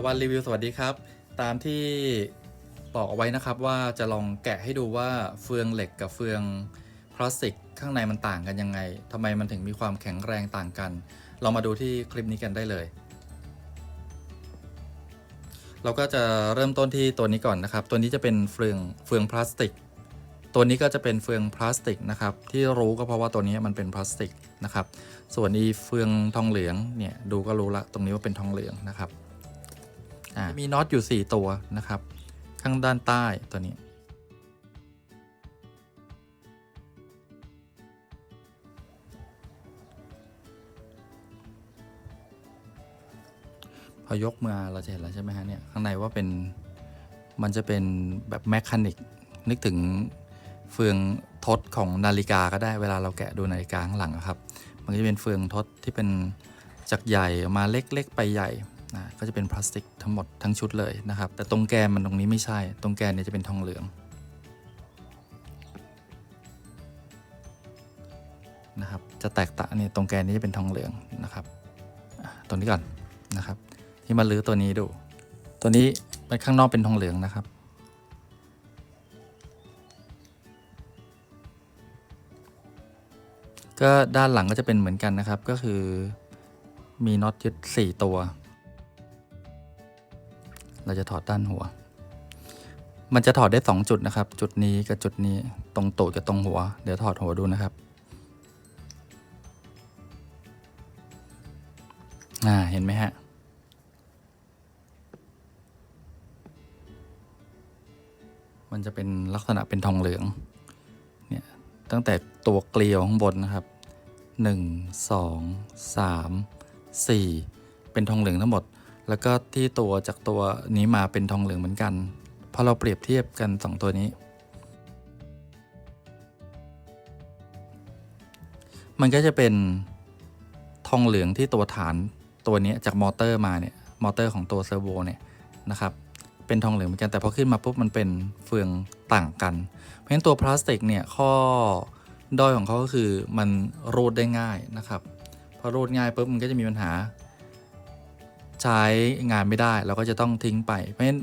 ตะวันรีวิวสวัสดีครับ ตามที่บอกเอาไว้นะครับว่าจะลองแกะให้ดูว่าเฟืองเหล็กกับเฟืองพลาสติกข้างในมันต่างกันยังไงทำไมมันถึงมีความแข็งแรงต่างกัน เรามาดูที่คลิปนี้กันได้เลย เราก็จะเริ่มต้นที่ตัวนี้ก่อนนะครับ ตัวนี้จะเป็นเฟืองเฟืองพลาสติก ตัวนี้ก็จะเป็นเฟืองพลาสติกนะครับ ที่รู้ก็เพราะว่าตัวนี้มันเป็นพลาสติกนะครับ ส่วนอีเฟืองทองเหลืองเนี่ยดูก็รู้ละตรงนี้ว่าเป็นทองเหลืองนะครับ มีน็อตอยู่ 4 ตัวนะครับ ข้างด้านใต้ตัวนี้ พอยกมาเราจะเห็นแล้วใช่ไหมฮะเนี่ย ข้างในว่าเป็นมันจะเป็นแบบแมคานิก นึกถึงเฟืองทดของนาฬิกาก็ได้เวลาเราแกะดูนาฬิกาข้างหลังครับ มันก็จะเป็นเฟืองทดที่เป็นจากใหญ่มาเล็กๆไปใหญ่ ก็จะเป็นพลาสติกทั้งหมดทั้งชุดเลยนะครับ แต่ตรงแกนมันตรงนี้ไม่ใช่ ตรงแกนเนี่ยจะเป็นทองเหลืองนะครับ จะแตกต่างเนี่ยตรงแกนนี้จะเป็นทองเหลืองนะครับตรงนี้ก่อนนะครับ ที่มาลื้อตัวนี้ดู ตัวนี้มันข้างนอกเป็นทองเหลืองนะครับ ก็ด้านหลังก็จะเป็นเหมือนกันนะครับ ก็คือมีน็อตยึด 4 ตัว เราจะถอดด้านหัว มันจะถอดได้ 2 จุดนะครับ จุดนี้กับจุดนี้ตรงตูดกับตรงหัว เดี๋ยวถอดหัวดูนะครับอ่าเห็นไหมฮะมันจะเป็นลักษณะเป็นทองเหลือง เนี่ย ตั้งแต่ตัวเกลียวข้างบนนะครับ 1 2 3 4 เป็นทองเหลืองทั้งหมด แล้วก็ที่ตัวจากตัวนี้มาเป็นทองเหลืองเหมือนกัน พอเราเปรียบเทียบกัน 2 ตัวนี้ มันก็จะเป็นทองเหลืองที่ตัวฐานตัวนี้จากมอเตอร์มาเนี่ย มอเตอร์ของตัวเซอร์โวเนี่ยนะครับ เป็นทองเหลืองเหมือนกันแต่พอขึ้นมาปุ๊บมันเป็นเฟืองต่างกัน เพราะฉะนั้นตัวพลาสติกเนี่ยข้อด้อยของเขาก็คือมันรูดได้ง่ายนะครับ พอรูดง่ายปุ๊บมันก็จะมีปัญหา ใช้งานไม่ได้เราก็จะต้องทิ้งไป เพราะฉะนั้น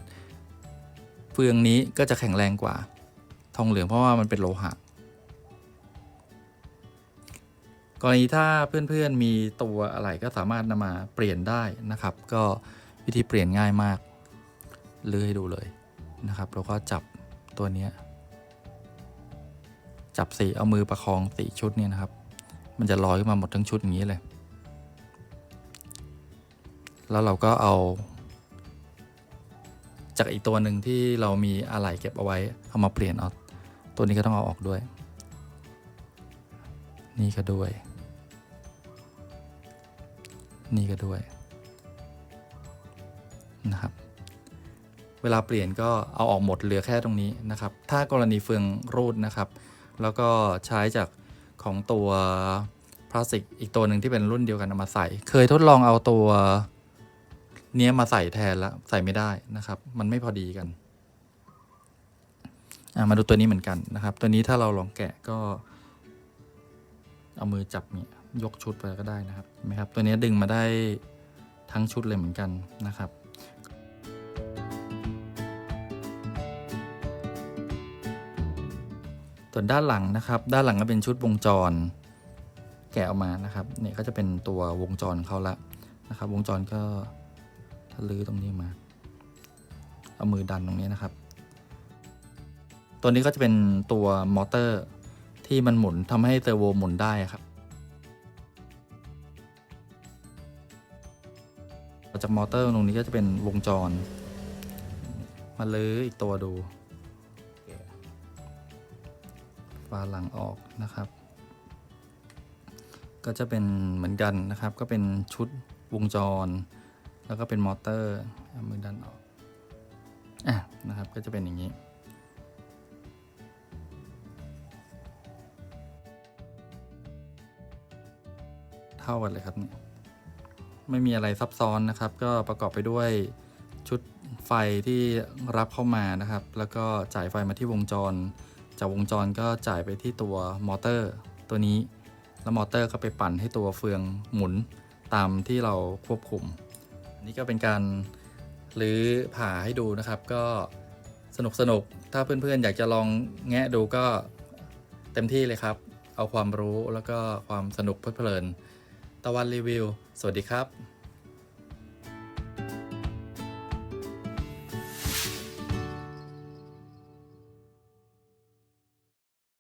เฟืองนี้ก็จะแข็งแรงกว่า ทองเหลืองเพราะว่ามันเป็นโลหะกรณีถ้าเพื่อนๆมีตัวอะไรก็สามารถนำมาเปลี่ยนได้นะครับ ก็วิธีเปลี่ยนง่ายมากเลือให้ดูเลยนะครับ แล้วก็จับตัวนี้จับสีเอามือประคองสีชุดเนี่ยนะครับ มันจะลอยขึ้นมาหมดทั้งชุดอย่างนี้เลย แล้วเราก็เอา จากอีกตัวหนึ่งที่เรามีอะไหล่เก็บเอาไว้ เอามาเปลี่ยนเอาตัวนี้ก็ต้องเอาออกด้วย นี่ก็ด้วย นี่ก็ด้วยนะครับ เวลาเปลี่ยนก็เอาออกหมดเหลือแค่ตรงนี้นะครับ ถ้ากรณีเฟืองรูดนะครับ แล้วก็ใช้จากของตัวพลาสติกอีกตัวหนึ่งที่เป็นรุ่นเดียวกันเอามาใส่ เคยทดลองเอาตัว เนี้ยมาใส่แทนแล้วใส่ไม่ได้นะครับ มันไม่พอดีกันอะมาดูตัวนี้เหมือนกันนะครับ ตัวนี้ถ้าเราลองแกะก็ เอามือจับเนี่ยยกชุดไปก็ได้นะครับเห็นไหมครับ ตัวนี้ดึงมาได้ทั้งชุดเลยเหมือนกันนะครับส่วนด้านหลังนะครับ ด้านหลังก็เป็นชุดวงจร แกะออกมานะครับ เนี่ยก็จะเป็นตัววงจรเขาละนะครับ วงจรก็ ถ้าลื้อตรงนี้มา เอามือดันตรงนี้นะครับ ตัวนี้ก็จะเป็นตัวมอเตอร์ที่มันหมุนทำให้เซอร์โวหมุนได้ครับจากมอเตอร์ตรงนี้ก็จะเป็นวงจร มาลื้ออีกตัวดูฝาหลังออกนะครับ ก็จะเป็นเหมือนกันนะครับ ก็เป็นชุดวงจร แล้วก็เป็นมอเตอร์มือดันออกอะนะครับก็จะเป็นอย่างนี้ เท่ากันเลยครับเนี่ยไม่มีอะไรซับซ้อนนะครับ ก็ประกอบไปด้วยชุดไฟที่รับเข้ามานะครับ แล้วก็จ่ายไฟมาที่วงจร จากวงจรก็จ่ายไปที่ตัวมอเตอร์ ตัวนี้ แล้วมอเตอร์ก็ไปปั่นให้ตัวเฟืองหมุนตามที่เราควบคุม นี่ก็เป็นการหรือผ่าให้ดูนะครับ ก็สนุกสนุกถ้าเพื่อนๆ อยากจะลองแงะดูก็เต็มที่เลยครับ เอาความรู้แล้วก็ความสนุกเพลิดเพลิน ตะวันรีวิว สวัสดีครับ